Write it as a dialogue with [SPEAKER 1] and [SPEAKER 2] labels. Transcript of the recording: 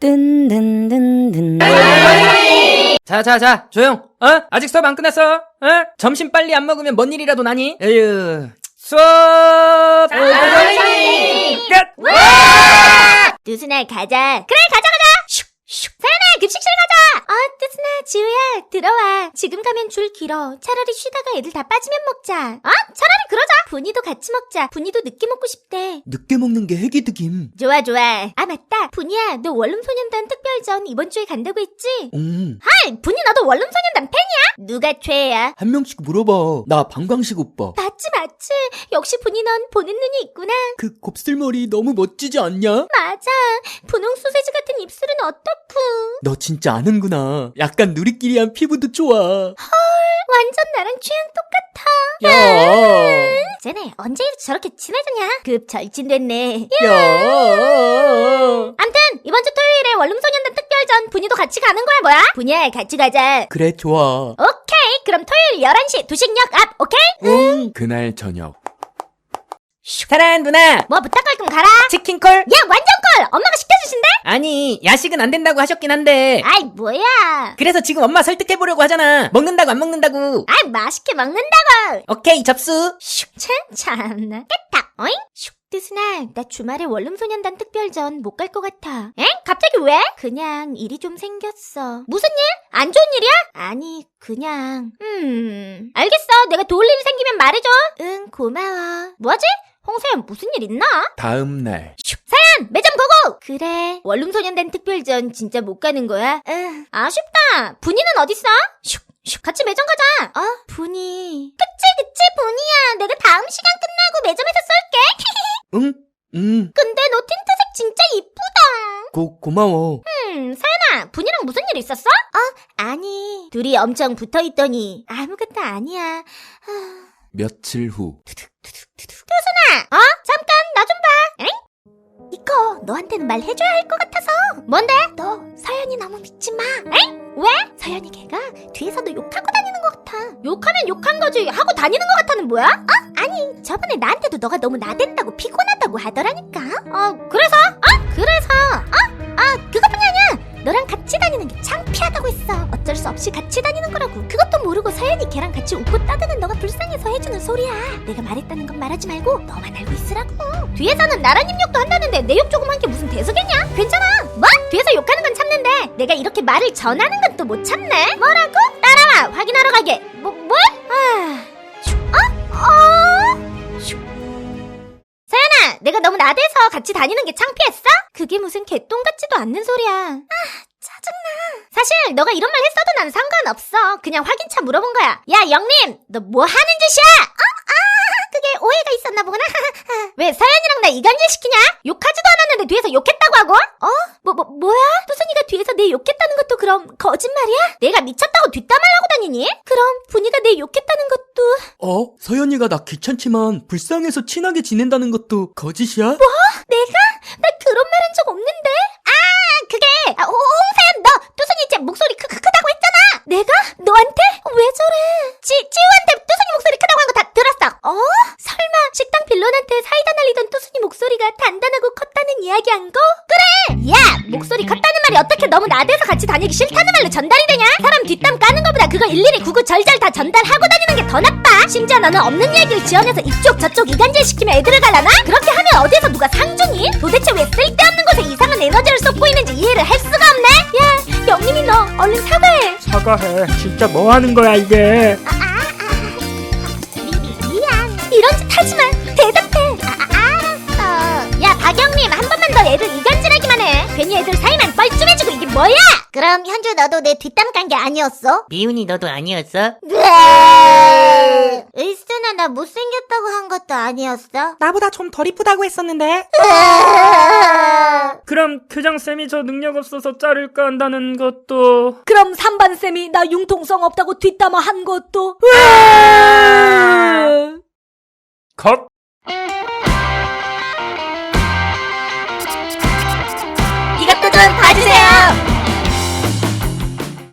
[SPEAKER 1] 뜬든든든.
[SPEAKER 2] 자, 자, 자, 조용. 어? 아직 수업 안 끝났어. 어? 점심 빨리 안 먹으면 뭔 일이라도 나니? 에휴. 수업! 끝!
[SPEAKER 3] 두순아 가자. 그래 가자 가자. 슉슉. 서연아 급식실 가자. 어 두순아 지우야 들어와. 지금 가면 줄 길어. 차라리 쉬다가 애들 다 빠지면 먹자. 어? 차라리 그러자. 분이도 같이 먹자. 분이도 늦게 먹고 싶대.
[SPEAKER 4] 늦게 먹는 게 핵이득임.
[SPEAKER 3] 좋아 좋아. 아 맞다. 분이야 너 원룸소년단 특별전 이번 주에 간다고 했지?
[SPEAKER 4] 음,
[SPEAKER 3] 헐 분이 너도 원룸소년단 팬이야? 누가 최애야?
[SPEAKER 4] 한 명씩 물어봐. 나 방광식 오빠.
[SPEAKER 3] 맞지 맞지. 역시 분이 넌 보는 눈이 있구나.
[SPEAKER 4] 그 곱슬머리 너무 멋지지 않냐?
[SPEAKER 3] 맞아. 분홍 소세지 같은 입술은 어떻고?
[SPEAKER 4] 너 진짜 아는구나. 약간 누리끼리한 피부도 좋아.
[SPEAKER 3] 완전 나랑 취향 똑같아.
[SPEAKER 4] 야,
[SPEAKER 3] 쟤네 언제 이렇게 저렇게 친해졌냐? 급 절친됐네.
[SPEAKER 4] 야.
[SPEAKER 3] 암튼 이번 주 토요일에 원룸소년단 특별전 분이도 같이 가는 거야 뭐야? 분이야 같이 가자.
[SPEAKER 4] 그래, 좋아.
[SPEAKER 3] 오케이 그럼 토요일 11시 두식역 앞 오케이?
[SPEAKER 4] 응. 그날 저녁.
[SPEAKER 2] 사랑 누나!
[SPEAKER 3] 뭐 부탁할 건 가라.
[SPEAKER 2] 치킨콜?
[SPEAKER 3] 야 완전 걸 엄마가 시켜주신대?
[SPEAKER 2] 아니, 야식은 안 된다고 하셨긴 한데.
[SPEAKER 3] 아이 뭐야?
[SPEAKER 2] 그래서 지금 엄마 설득해보려고 하잖아. 먹는다고 안 먹는다고.
[SPEAKER 3] 아이 맛있게 먹는다고.
[SPEAKER 2] 오케이, 접수.
[SPEAKER 3] 슉 참, 참나. 깨딱 어잉? 슉 뜨스나 나 주말에 원룸소년단 특별전 못 갈 것 같아. 엥? 갑자기 왜? 그냥 일이 좀 생겼어. 무슨 일? 안 좋은 일이야? 아니 그냥 음 알겠어 내가 도울 일이 생기면 말해줘. 응 고마워. 뭐지? 홍서연 무슨 일 있나?
[SPEAKER 4] 다음 날.
[SPEAKER 3] 슉 사연 매점 고고. 그래 원룸 소년단 특별전 진짜 못 가는 거야? 응 아쉽다. 분이는 어딨어? 슉 슉, 같이 매점 가자. 어? 분이. 그치, 그치, 분이야. 내가 다음 시간 끝나고 매점에서 쏠게.
[SPEAKER 4] 응? 응.
[SPEAKER 3] 근데 너 틴트색 진짜 이쁘다.
[SPEAKER 4] 고, 고마워.
[SPEAKER 3] 음, 서연아, 분이랑 무슨 일 있었어? 어, 아니. 둘이 엄청 붙어 있더니 아무것도 아니야. 하...
[SPEAKER 4] 며칠 후.
[SPEAKER 3] 효순아, 어? 잠깐, 나 좀 봐. 엥? 이거 너한테는 말해줘야 할 것 같아서. 뭔데? 너 서연이 너무 믿지 마. 엥? 왜? 서연이 걔가 뒤에서 너 욕하고 다니는 것 같아. 욕하면 욕한 거지. 하고 다니는 것 같아는 뭐야? 어? 아니, 저번에 나한테도 너가 너무 나댄다고 피곤하다고 하더라니까. 어, 그래서? 어? 그래서? 어? 아, 그것뿐이 아니야. 너랑 같이 다니는 게 창피하다고 했어. 어쩔 수 없이 같이 다니는 거라고. 그것도 모르고 서연이 걔랑 같이 웃고 따드는 너가 불쌍해서 해주는 소리야. 내가 말했다는 건 말하지 말고 너만 알고 있으라고. 뒤에서는 나란 입욕도 한다는데 내 욕 조금 한게 무슨 대수겠냐? 괜찮아. 뭐? 뒤에서 욕하는 건 참는데 내가 이렇게 말을 전하는 건 또 못 참네. 뭐라고? 따라와. 확인하러 가게. 같이 다니는 게 창피했어? 그게 무슨 개똥 같지도 않는 소리야. 아, 짜증나. 사실 너가 이런 말 했어도 난 상관없어. 그냥 확인차 물어본 거야. 야, 영림, 너 뭐 하는 짓이야? 어? 아, 그게 오해가 있었나 보구나. 왜 서연이랑 나 이간질 시키냐? 욕하지도 않았는데 뒤에서 욕했다고 하고? 어? 뭐, 뭐, 뭐야? 뚜순이가 뒤에서 내 욕했다는 것도 그럼 거짓말이야? 내가 미쳤다고 뒷담화를 하고 다니니? 그럼 분이가 내 욕했다는 것도
[SPEAKER 4] 어? 서연이가 나 귀찮지만 불쌍해서 친하게 지낸다는 것도 거짓이야?
[SPEAKER 3] 내가? 나 그런 말 한 적 없는데? 아, 그게, 아, 홍- 홍사연, 너, 뚜순이 제 목소리 크, 크, 크다고 했잖아! 내가? 너한테? 왜 저래? 지, 지우한테 뚜순이 목소리 크다고 한 거 다 들었어! 어? 설마, 식당 빌런한테 사이다 날리던 뚜순이 목소리가 단단하고 컸다는 이야기 한 거? 그래! 야, 목소리 컸다는 말이 어떻게 너무 나대서 같이 다니기 싫다는 말로 전달이 되냐? 사람 뒷담 까는 것보다 그거 일일이 구구절절 다 전달하고 다니는 게 더 나빠! 심지어 너는 없는 얘기를 지어내서 이쪽 저쪽 이간질 시키면 애들을 갈라나? 그렇게 하면 어디서 누가 상주니? 도대체 왜 쓸데없는 곳에 이상한 에너지를 쏟고 있는지 이해를 할 수가 없네? 야, 영림이 너 얼른 사과해.
[SPEAKER 5] 사과해. 진짜 뭐 하는 거야 이게?
[SPEAKER 3] 미, 미, 미안. 이런 짓 하지 마. 대답해. 아, 아, 알았어. 야, 박영님, 한 번만 더 애들 이간질하기만 해. 괜히 애들 사이만 뻘쭘해지고 이게 뭐야? 그럼 현주 너도 내 뒷담 깐 게 아니었어?
[SPEAKER 2] 미운이 너도 아니었어?
[SPEAKER 3] 네. 의순아, 나 못생겼다고 한 것도 아니었어?
[SPEAKER 2] 나보다 좀 덜 이쁘다고 했었는데.
[SPEAKER 5] 그럼 교장쌤이 저 능력 없어서 자를까 한다는 것도
[SPEAKER 1] 그럼 3반 쌤이 나 융통성 없다고 뒷담화 한 것도.
[SPEAKER 5] 컷!